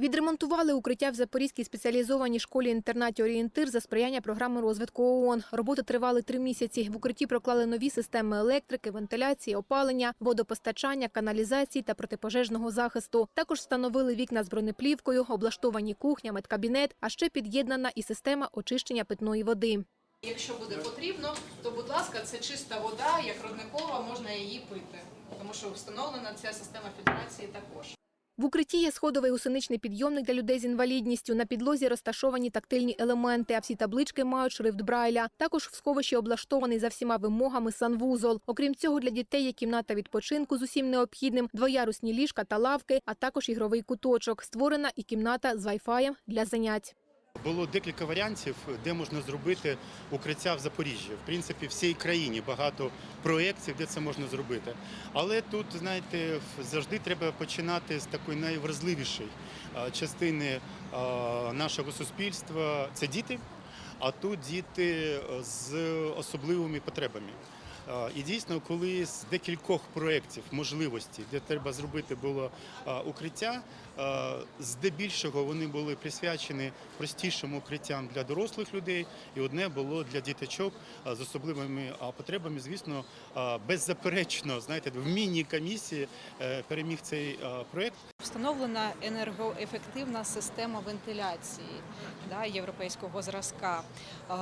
Відремонтували укриття в Запорізькій спеціалізованій школі-інтернаті «Орієнтир» за сприяння програми розвитку ООН. Роботи тривали три місяці. В укритті проклали нові системи електрики, вентиляції, опалення, водопостачання, каналізації та протипожежного захисту. Також встановили вікна з бронеплівкою, облаштовані кухня, медкабінет, а ще під'єднана і система очищення питної води. Якщо буде потрібно, то будь ласка, це чиста вода, як родникова, можна її пити, тому що встановлена ця система фільтрації також. В укритті є сходовий гусеничний підйомник для людей з інвалідністю. На підлозі розташовані тактильні елементи, а всі таблички мають шрифт Брайля. Також в сховищі облаштований за всіма вимогами санвузол. Окрім цього, для дітей є кімната відпочинку з усім необхідним, двоярусні ліжка та лавки, а також ігровий куточок. Створена і кімната з вайфаєм для занять. Було декілька варіантів, де можна зробити укриття в Запоріжжі. В принципі, в всій країні багато проєктів, де це можна зробити. Але тут, знаєте, завжди треба починати з такої найвразливішої частини нашого суспільства це діти. А тут діти з особливими потребами. А, І дійсно, коли з декількох проєктів можливості, де треба зробити було укриття, здебільшого вони були присвячені простішим укриттям для дорослих людей, і одне було для діточок з особливими потребами. Звісно, беззаперечно, знаєте, в міні-комісії е, переміг цей проєкт. Встановлена енергоефективна система вентиляції да, європейського зразка, е,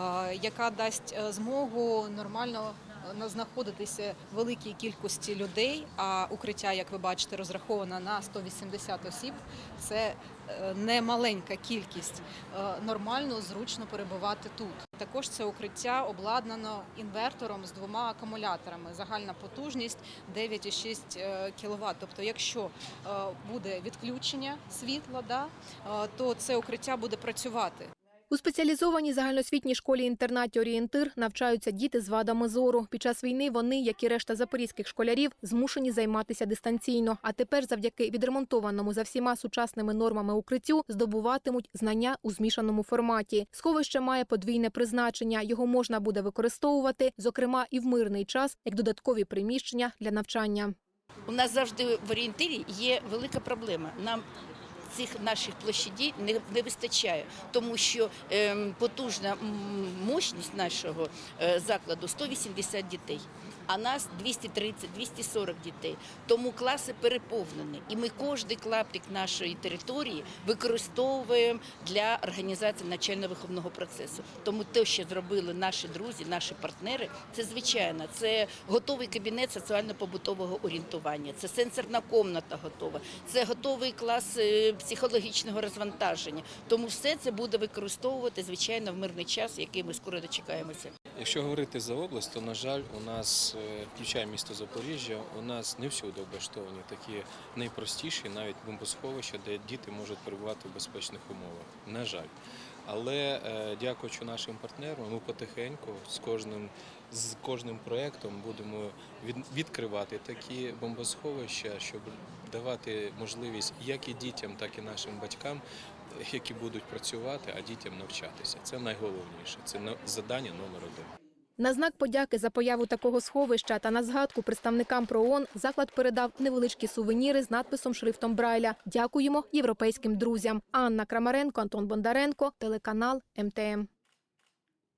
яка дасть е, змогу нормально е, знаходитися великій кількості людей. А укриття, як ви бачите, розраховано на 180 осіб. Це е, не маленька кількість. Е, Нормально, зручно перебувати тут. Також це укриття обладнано інвертором з двома акумуляторами. Загальна потужність 9,6 кВт. Тобто, якщо е, буде відключення світла, е, то це укриття буде працювати. У спеціалізованій загальноосвітній школі-інтернаті «Орієнтир» навчаються діти з вадами зору. Під час війни вони, як і решта запорізьких школярів, змушені займатися дистанційно. А тепер, завдяки відремонтованому за всіма сучасними нормами укриттю, здобуватимуть знання у змішаному форматі. Сховище має подвійне призначення. Його можна буде використовувати, зокрема, і в мирний час, як додаткові приміщення для навчання. У нас завжди в орієнтирі є велика проблема. Нам цих наших площадей не, не вистачає, тому що ем, потужна мощність нашого е, закладу 180 дітей, а нас 230-240 дітей. Тому класи переповнені. І ми кожен клаптик нашої території використовуємо для організації навчально-виховного процесу. Тому те, що зробили наші друзі, наші партнери, це звичайно. Це готовий кабінет соціально-побутового орієнтування, це сенсорна комната готова, це готовий клас е, психологічного розвантаження. Тому все це буде використовувати звичайно в мирний час, який ми скоро дочекаємося. Якщо говорити за область, то на жаль, у нас е, включає місто Запоріжжя, у нас не всюди облаштовані такі найпростіші, навіть бомбосховища, де діти можуть перебувати в безпечних умовах. На жаль. Але е, дякуючи нашим партнерам, ми потихеньку з кожним з кожним проєктом будемо від, відкривати такі бомбосховища, щоб давати можливість як і дітям, так і нашим батькам, які будуть працювати, а дітям навчатися. Це найголовніше. Це завдання номер один. На знак подяки за появу такого сховища та на згадку представникам ПРООН заклад передав невеличкі сувеніри з надписом шрифтом Брайля. Дякуємо європейським друзям. Анна Крамаренко, Антон Бондаренко, телеканал МТМ.